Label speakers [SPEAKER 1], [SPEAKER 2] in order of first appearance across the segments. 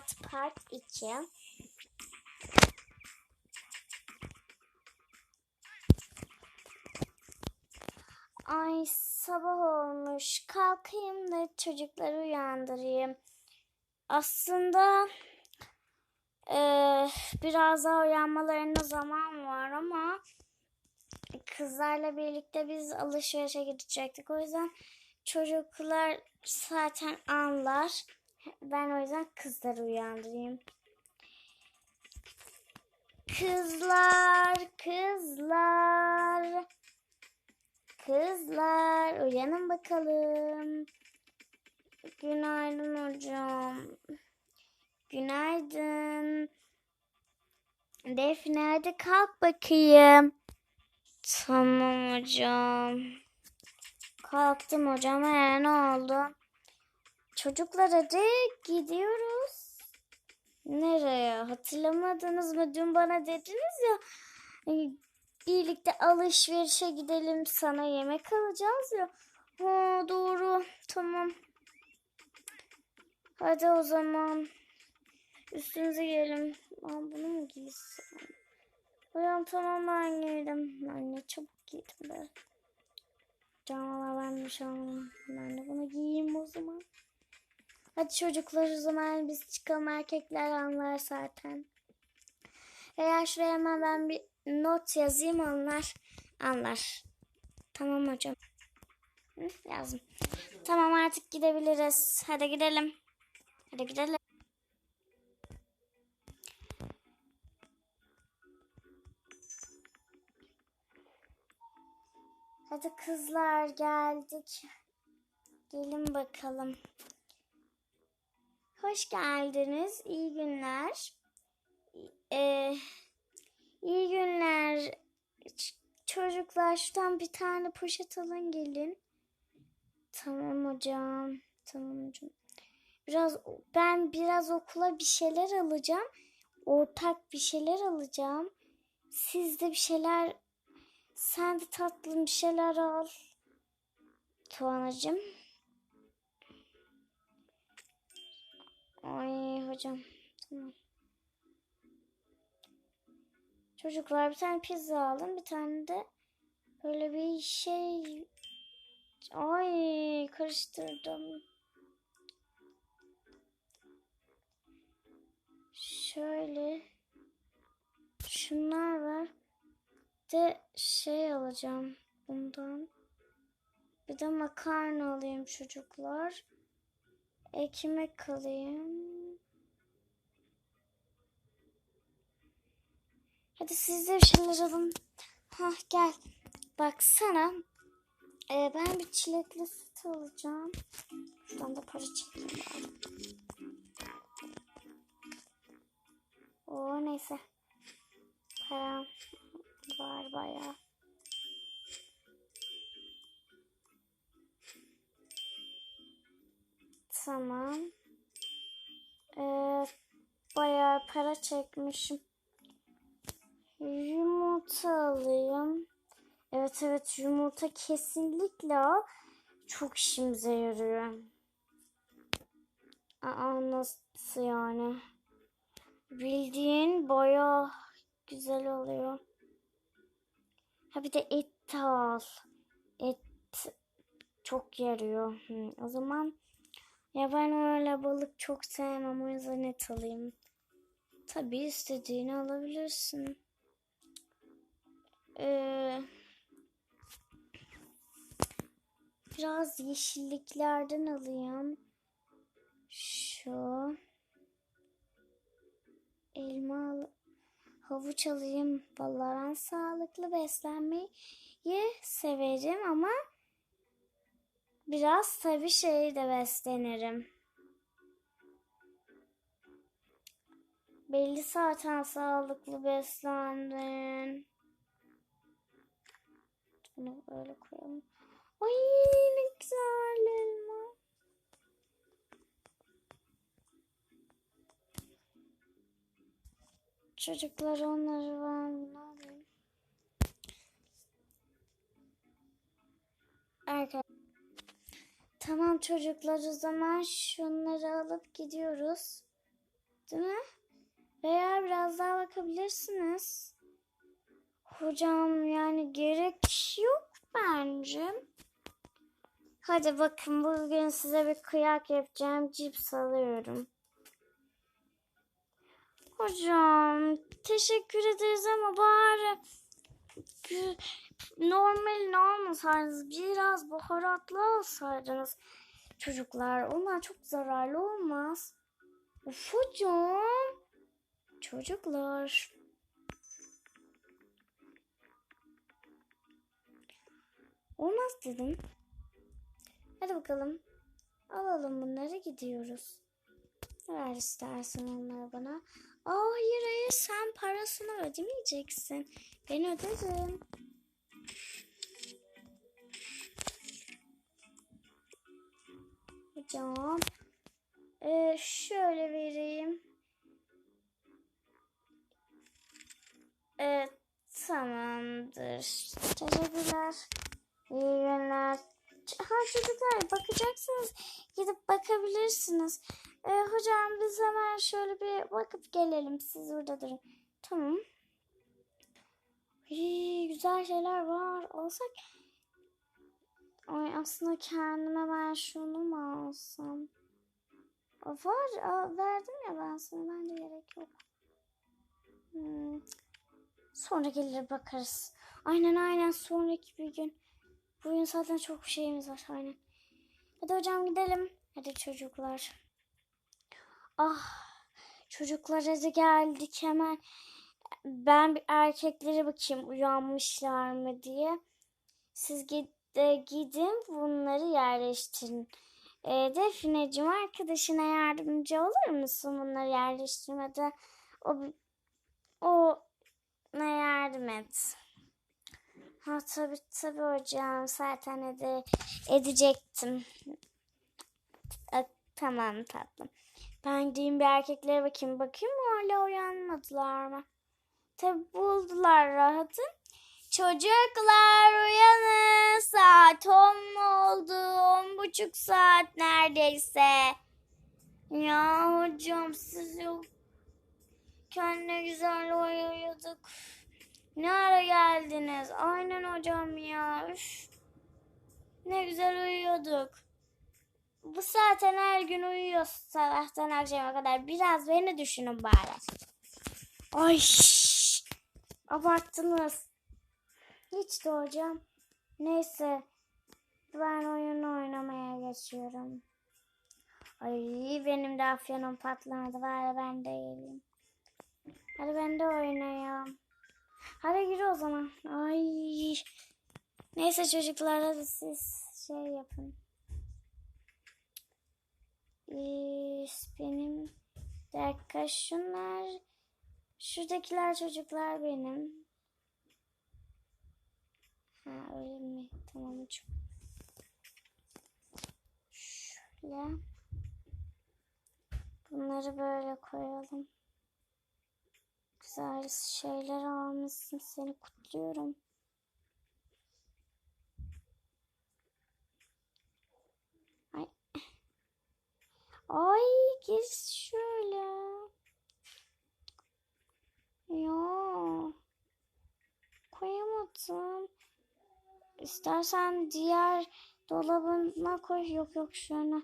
[SPEAKER 1] Hayat Part 2 Ay sabah olmuş. Kalkayım da çocukları uyandırayım. Aslında eee, biraz daha uyanmalarına zaman var ama kızlarla birlikte biz alışverişe gidecektik. O yüzden çocuklar zaten anlar. Ben o yüzden kızları uyandırayım. Kızlar, kızlar. Kızlar, uyanın bakalım. Günaydın hocam. Günaydın. Defne hadi kalk bakayım. Tamam hocam. Kalktım hocam. Ee, ne oldu? Çocuklar hadi gidiyoruz. Nereye? Hatırlamadınız mı? Dün bana dediniz ya e, birlikte alışverişe gidelim sana yemek alacağız ya. Ha, doğru. Tamam. Hadi o zaman. Üstünüze giyelim. Ben bunu mu giysem? Hocam tamam ben giydim. Anne çabuk giydim be. Bir şey almadım. Ben de bunu giyeyim o zaman. Hadi çocuklar o zaman biz çıkalım erkekler anlar zaten. Eğer şuraya hemen ben bir not yazayım onlar anlar. Tamam hocam. Hı, yazdım. Tamam artık gidebiliriz. Hadi gidelim. Hadi gidelim. Hadi kızlar geldik. Gelin bakalım. Hoş geldiniz. İyi günler. Ee, iyi günler. Çocuklar şuradan bir tane poşet alın gelin. Tamam hocam. Tamam hocam. Biraz ben biraz okula bir şeyler alacağım. Ortak bir şeyler alacağım. Siz de bir şeyler sen de tatlım bir şeyler al. Tuğanacığım. Ay hocam. Tamam. Çocuklar bir tane pizza alın. Bir tane de böyle bir şey. Ay karıştırdım. Şöyle. Şunlar var. Bir de şey alacağım bundan. Bir de makarna alayım çocuklar. Ekmek alayım. Hadi siz de bir şeyler alın. Hah gel. Baksana. Ee, ben bir çilekli süt alacağım. Şuradan da para çekeyim. Oo neyse. Param var bayağı. Tamam. Ee, bayağı para çekmişim. Yumurta alayım. Evet evet yumurta kesinlikle. Çok işimize yarıyor. Aa nasıl yani? Bildiğin bayağı güzel oluyor. Ha bir de et al. Et çok yarıyor. Hı, o zaman ya ben öyle balık çok sevmem o yüzden et alayım. Tabii istediğini alabilirsin. Ee, biraz yeşilliklerden alayım. Şu elma al havuç alayım. Vallahi ben sağlıklı beslenmeyi severim ama biraz tabii şey de beslenirim. Belli zaten sağlıklı beslendin. Bunu böyle koyalım. Ay ne güzel elma. Çocuklar onları ben Tamam çocuklar o zaman şunları alıp gidiyoruz. Değil mi? Veya biraz daha bakabilirsiniz. Hocam yani gerek yok bence. Hadi bakın bugün size bir kıyak yapacağım. Cips alıyorum. Hocam teşekkür ederiz ama bari normalini almasaydınız biraz baharatlı alsaydınız. Çocuklar onlar çok zararlı olmaz. Of. Çocuklar. Olmaz dedim. Hadi bakalım. Alalım bunları gidiyoruz. Ver istersen onları bana. Aa hayır hayır sen parasını ödemeyeceksin. Ben ödedim. Hocam. Ee, şöyle vereyim. Evet tamamdır. Teşekkürler. İyi günler. Ha çocuklar bakacaksınız. Gidip bakabilirsiniz. Ee, hocam biz hemen şöyle bir bakıp gelelim. Siz burada durun. Tamam. İyi, güzel şeyler var. Alsak. Ay aslında kendime ben şunu mu alsam? Var. Aa, verdim ya ben sana. Bence gerek yok. Hmm. Sonra gelir bakarız. Aynen aynen sonraki bir gün. Bugün zaten çok şeyimiz var aynen. Hadi hocam gidelim. Hadi çocuklar. Ah çocuklar hadi geldik hemen. Ben bir erkeklere bakayım uyanmışlar mı diye. Siz gidin bunları yerleştirin. E, Defneciğim arkadaşına yardımcı olur musun bunları yerleştirmede? O, o ne yardım et. Ha tabii tabii hocam zaten ede, edecektim. E, tamam tatlım. Ben gideyim bir erkeklere bakayım. Bakayım hala uyanmadılar mı? Tabii buldular rahatı. Çocuklar uyanın. Saat on oldu. On buçuk saat neredeyse. Ya hocam siz yok. Ne güzel uyuyorduk. Ne ara geldiniz? Aynen hocam ya. Üf. Ne güzel uyuyorduk. Bu zaten her gün uyuyoruz sabahtan akşama kadar. Biraz beni düşünün bari. Ay abarttınız. Hiç de hocam. Neyse ben oyun oynamaya geçiyorum. Ay benim de afyonum patlamadı. Bari ben de yiyeyim. Hadi ben de oynayayım. Hadi gir o zaman. Ay. Neyse çocuklar hadi siz şey yapın. Benim dakika şunlar şuradakiler çocuklar benim. Ha öyle mi? Tamam hocam. Şöyle. Bunları böyle koyalım. Güzel şeyler almışsın. Seni kutluyorum. Ay gir şöyle. Ya. Koyamadım. İstersen diğer dolabına koy. Yok yok şöyle.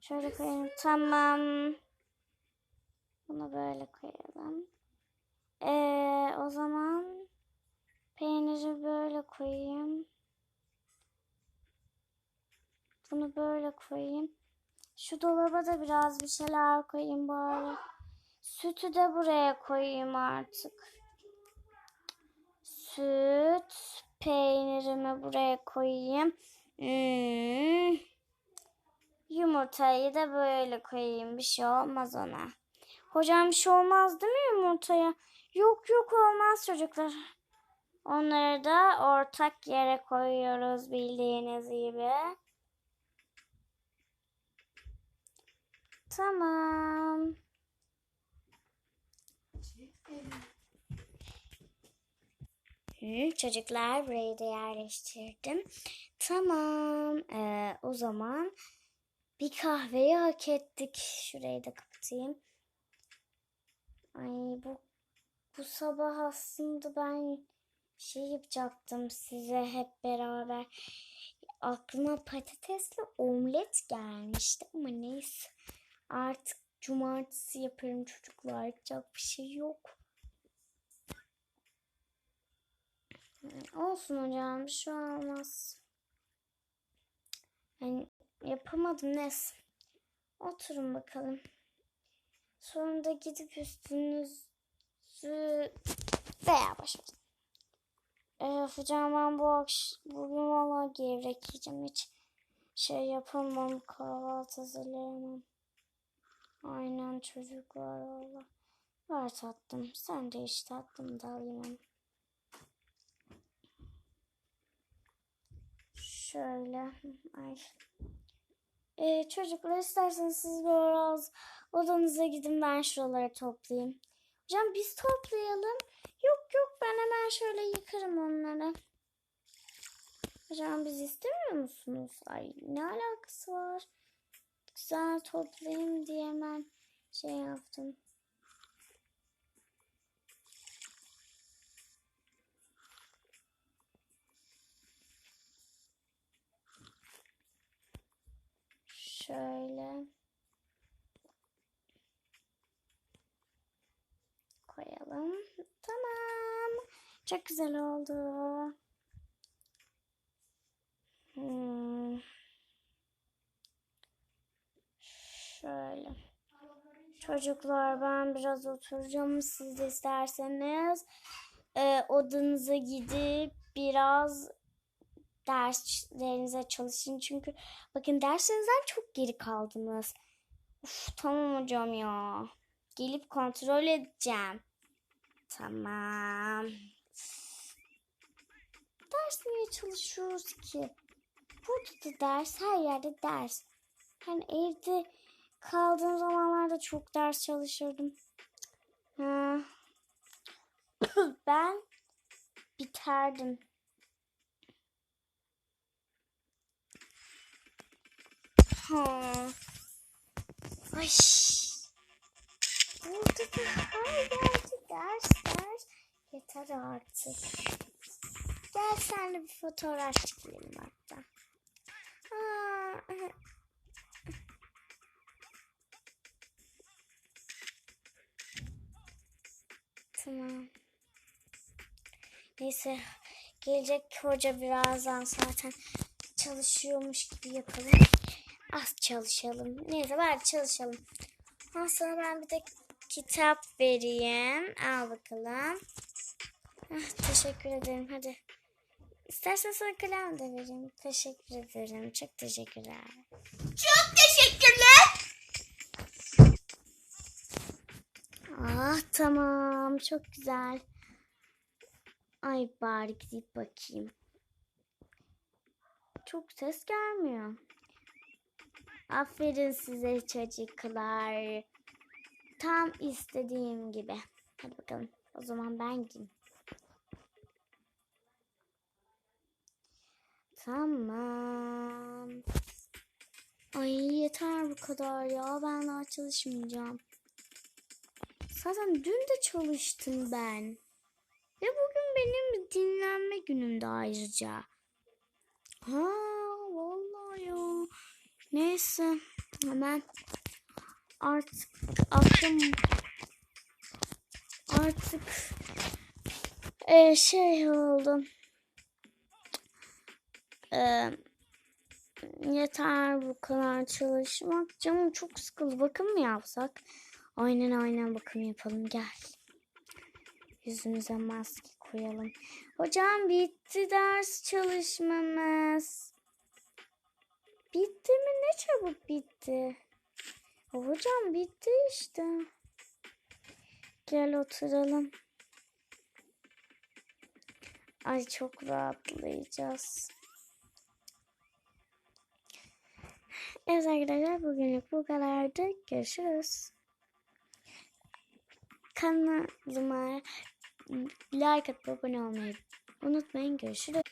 [SPEAKER 1] Şöyle koyalım. Tamam. Bunu böyle koyalım. Ee, o zaman peyniri böyle koyayım. Bunu böyle koyayım. Şu dolaba da biraz bir şeyler koyayım bari. Sütü de buraya koyayım artık. Süt, peynirimi buraya koyayım. Hmm. Yumurtayı da böyle koyayım. Bir şey olmaz ona. Hocam bir şey olmaz değil mi yumurtaya? Yok yok olmaz çocuklar. Onları da ortak yere koyuyoruz bildiğiniz gibi. Tamam. Hı, çocuklar burayı da yerleştirdim. Tamam. Ee, o zaman bir kahveyi hak ettik. Şurayı da kapatayım. Ay bu bu sabah aslında ben şey yapacaktım size hep beraber. Aklıma patatesli omlet gelmişti ama neyse. Artık cumartesi yaparım çocuklar. Yapacak bir şey yok. Olsun hocam bir şey olmaz. Yani yapamadım neyse. Oturun bakalım. Sonra da gidip üstünüzü veya başınızı. Ee, hocam ben bu akşam bugün valla gevrek yiyeceğim hiç şey yapamam kahvaltı hazırlayamam. Aynen çocuklar valla. Ver tatlım sen de iç tatlım da alayım. Şöyle ay. Ee, çocuklar isterseniz siz biraz odanıza gidin ben şuraları toplayayım. Hocam biz toplayalım. Yok yok ben hemen şöyle yıkarım onları. Hocam biz istemiyor musunuz? Ay ne alakası var? Güzel toplayayım diye hemen şey yaptım. Şöyle. koyalım. Tamam. Çok güzel oldu. Hmm. Şöyle. Çocuklar ben biraz oturacağım. Siz de isterseniz e, odanıza gidip biraz derslerinize çalışın. Çünkü bakın derslerinizden çok geri kaldınız. Uf, tamam hocam ya. Gelip kontrol edeceğim. Tamam. Ders niye çalışıyoruz ki? Burada da ders, her yerde ders. Hani evde kaldığım zamanlarda çok ders çalışırdım. Ha. ben biterdim. Ha. Ay. Burada da her ders ders. Yeter artık. Gel senle bir fotoğraf çekelim hatta. Aa, Tamam. Neyse. Gelecek hoca birazdan zaten çalışıyormuş gibi yapalım. Az çalışalım. Neyse bari çalışalım. Ondan sonra ben bir de kitap vereyim. Al bakalım. Ah, teşekkür ederim. Hadi. İstersen sana kalem de vereyim. Teşekkür ederim. Çok teşekkürler.
[SPEAKER 2] Çok teşekkürler.
[SPEAKER 1] Ah tamam. Çok güzel. Ay bari gidip bakayım. Çok ses gelmiyor. Aferin size çocuklar. Tam istediğim gibi. Hadi bakalım. O zaman ben gideyim. Tamam. Ay yeter bu kadar ya. Ben daha çalışmayacağım. Zaten dün de çalıştım ben. Ve bugün benim dinlenme günümde ayrıca. Ha vallahi ya. Neyse hemen artık aklım artık e, şey oldu. E, yeter bu kadar çalışmak. Canım çok sıkıldı. Bakım mı yapsak? Aynen aynen bakım yapalım. Gel. Yüzümüze maske koyalım. Hocam bitti ders çalışmamız. Bitti mi? Ne çabuk bitti. Hocam bitti işte. Gel oturalım. Ay çok rahatlayacağız. Evet arkadaşlar bugünlük bu kadardı. Görüşürüz. Kanalıma like atıp abone olmayı unutmayın. Görüşürüz.